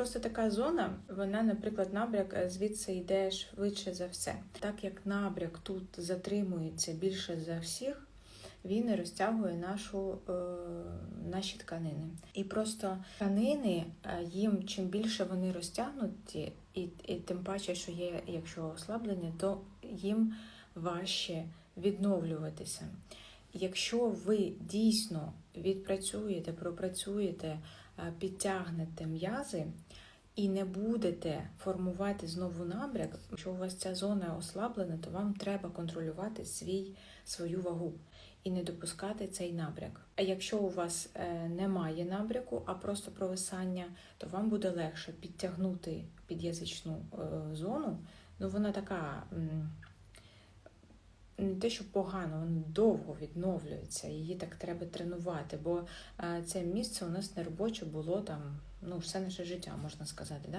Просто така зона, вона, наприклад, набряк е, звідси йде швидше за все. Так як набряк тут затримується більше за всіх, він розтягує нашу, е, наші тканини. І просто тканини, е, їм чим більше вони розтягнуті, і, і тим паче, що є, якщо ослаблення, то їм важче відновлюватися. Якщо ви дійсно відпрацюєте, пропрацюєте, е, підтягнете м'язи і не будете формувати знову набряк, якщо у вас ця зона ослаблена, то вам треба контролювати свій, свою вагу і не допускати цей набряк. А якщо у вас е, немає набряку, а просто провисання, то вам буде легше підтягнути під'язичну е, зону. Ну вона така. Те, що погано, воно довго відновлюється, її так треба тренувати, бо е, це місце у нас неробоче було там ну, все наше життя, можна сказати. Да?